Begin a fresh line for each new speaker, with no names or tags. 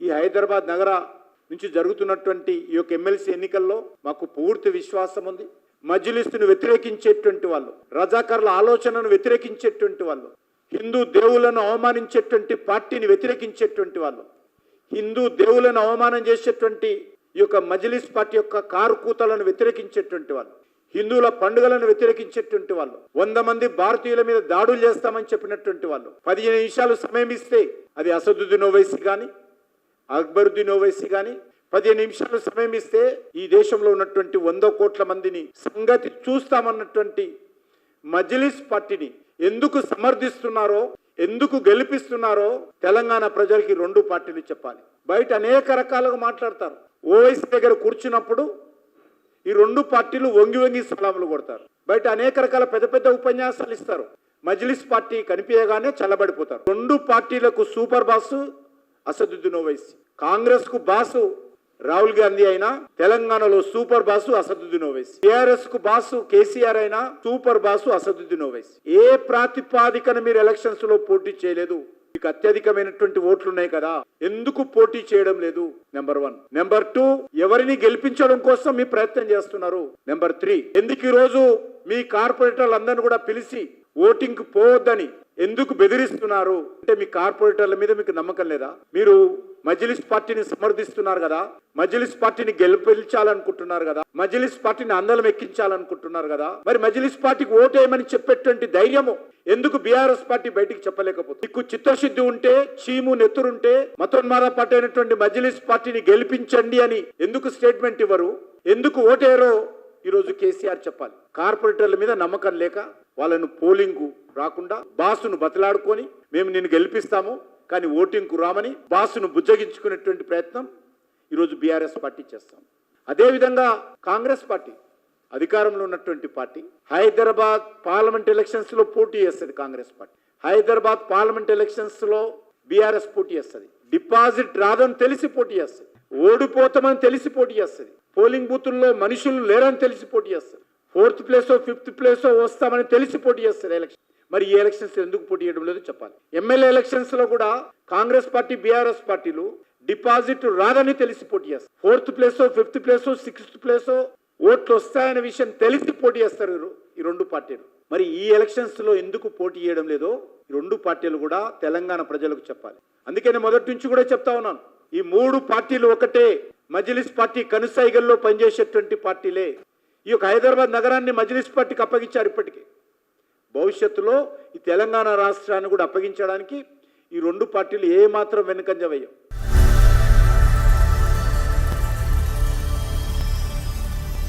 ఈ హైదరాబాద్ నగర నుంచి జరుగుతున్నటువంటి ఈ యొక్క ఎమ్మెల్సీ ఎన్నికల్లో మాకు పూర్తి విశ్వాసం ఉంది. మజ్లిస్తును వ్యతిరేకించేటువంటి వాళ్ళు రజాకర్ల ఆలోచనను వ్యతిరేకించేటువంటి వాళ్ళు హిందూ దేవులను అవమానించేటువంటి పార్టీని వ్యతిరేకించేటువంటి వాళ్ళు హిందూ దేవులను అవమానం చేసేటువంటి ఈ యొక్క మజ్లిస్ పార్టీ యొక్క కారు కూతలను వ్యతిరేకించేటువంటి వాళ్ళు హిందువుల పండుగలను వ్యతిరేకించేటువంటి వాళ్ళు వంద మంది భారతీయుల మీద దాడులు చేస్తామని చెప్పినటువంటి వాళ్ళు పదిహేను నిమిషాలు సమయం ఇస్తే అది అసదుద్దీన్ ఓవైసీ కానీ అక్బరుద్దీన్ ఓవైసీ కానీ పదిహేను నిమిషాలు సమయం ఇస్తే ఈ దేశంలో ఉన్నటువంటి వంద కోట్ల మందిని సంగతి చూస్తామన్నటువంటి మజ్లిస్ పార్టీని ఎందుకు సమర్థిస్తున్నారో ఎందుకు గెలిపిస్తున్నారో తెలంగాణ ప్రజలకి రెండు పార్టీలు చెప్పాలి. బయట అనేక రకాలుగా మాట్లాడతారు. ఓవైసీ దగ్గర కూర్చున్నప్పుడు ఈ రెండు పార్టీలు వంగి వంగి సలాములు కొడతారు. బయట అనేక రకాల పెద్ద పెద్ద ఉపన్యాసాలు ఇస్తారు. మజ్లిస్ పార్టీ కనిపించగానే చల్లబడిపోతారు. రెండు పార్టీలకు సూపర్ బాస్ అసదుద్దీన్ ఓవైసీ. కాంగ్రెస్కు బాసు రాహుల్ గాంధీ అయినా తెలంగాణలో సూపర్ బాసు అసదుద్దీన్ ఓవైసీ. టిఆర్ఎస్కు బాసు కేసీఆర్ అయినా సూపర్ బాసు అసదుద్దీన్ ఓవైసీ. ఏ ప్రాతిపాదికన మీరు ఎలక్షన్స్లో పోటీ చేయలేదు? మీకు అత్యధికమైనటువంటి ఓట్లు ఉన్నాయి కదా. ఎందుకు పోటీ చేయడం లేదు? Number one. నెంబర్ టూ ఎవరిని గెలిపించడం కోసం మీ ప్రయత్నం చేస్తున్నారు? Number three. ఎందుకు ఈ రోజు మీ కార్పొరేటర్లందరినీ కూడా పిలిచి ఓటింగ్ పోవద్దని ఎందుకు బెదిరిస్తున్నారు? అంటే మీ కార్పొరేటర్ల మీద మీకు నమ్మకం లేదా? మీరు మజిలిస్ పార్టీని సమర్థిస్తున్నారు కదా మజిలిస్ పార్టీని గెలిపించాలనుకుంటున్నారు కదా మజిలిస్ పార్టీని అందలం ఎక్కించాలనుకుంటున్నారు కదా మరి మజిలిస్ పార్టీకి ఓటేయమని చెప్పేటువంటి ధైర్యము ఎందుకు బీఆర్ఎస్ పార్టీ బయటికి చెప్పలేకపోతే మీకు చిత్తశుద్ధి ఉంటే చీము నెత్తురుంటే మతోన్మార పార్టీ అయినటువంటి మజిలిస్ పార్టీని గెలిపించండి అని ఎందుకు స్టేట్మెంట్ ఇవ్వరు? ఎందుకు ఓటేయరో ఈరోజు కేసీఆర్ చెప్పాలి. కార్పొరేటర్ల మీద నమ్మకం లేక వాళ్ళను పోలింగు రాకుండా బాసును బతలాడుకొని మేము నిన్ను గెలిపిస్తాము కానీ ఓటింగ్కు రామని బాసును బుజ్జగించుకునేటువంటి ప్రయత్నం ఈరోజు బీఆర్ఎస్ పార్టీ చేస్తాం. అదేవిధంగా కాంగ్రెస్ పార్టీ అధికారంలో ఉన్నటువంటి పార్టీ హైదరాబాద్ పార్లమెంట్ ఎలక్షన్స్లో పోటీ చేస్తుంది కాంగ్రెస్ పార్టీ. హైదరాబాద్ పార్లమెంట్ ఎలక్షన్స్లో బీఆర్ఎస్ పోటీ చేస్తుంది. డిపాజిట్ రాదని తెలిసి పోటీ చేస్తుంది. ఓడిపోతామని తెలిసి పోటీ చేస్తుంది. పోలింగ్ బూతుల్లో మనుషులు లేరని తెలిసి పోటీ చేస్తారు ఫోర్త్ ప్లేసో ఫిఫ్త్ ప్లేసో వస్తామని తెలిసి పోటీ చేస్తారు ఎలక్షన్. మరి ఈ ఎలక్షన్స్ ఎందుకు పోటీ చేయడం లేదో చెప్పాలి. ఎమ్మెల్యే ఎలక్షన్స్లో కూడా కాంగ్రెస్ పార్టీ బీఆర్ఎస్ పార్టీలు డిపాజిట్ రాదని తెలిసి పోటీ చేస్తారు. ఫోర్త్ ప్లేసో ఫిఫ్త్ ప్లేసో సిక్స్త్ ప్లేసో ఓట్లు వస్తాయనే విషయం తెలిసి పోటీ చేస్తారు ఈ రెండు పార్టీలు. మరి ఈ ఎలక్షన్స్లో ఎందుకు పోటీ చేయడం లేదో ఈ రెండు పార్టీలు కూడా తెలంగాణ ప్రజలకు చెప్పాలి. అందుకే నేను మొదటి నుంచి కూడా చెప్తా ఉన్నాను. ఈ మూడు పార్టీలు ఒకటే. మజ్లిస్ పార్టీ కనుసైగల్లో పనిచేసేటువంటి పార్టీలే. ఈ యొక్క హైదరాబాద్ నగరాన్ని మజ్లిస్ పార్టీకి అప్పగించారు ఇప్పటికీ. భవిష్యత్తులో ఈ తెలంగాణ రాష్ట్రాన్ని కూడా అప్పగించడానికి ఈ రెండు పార్టీలు ఏమాత్రం మాత్రం వెనుకంజ వేయవు.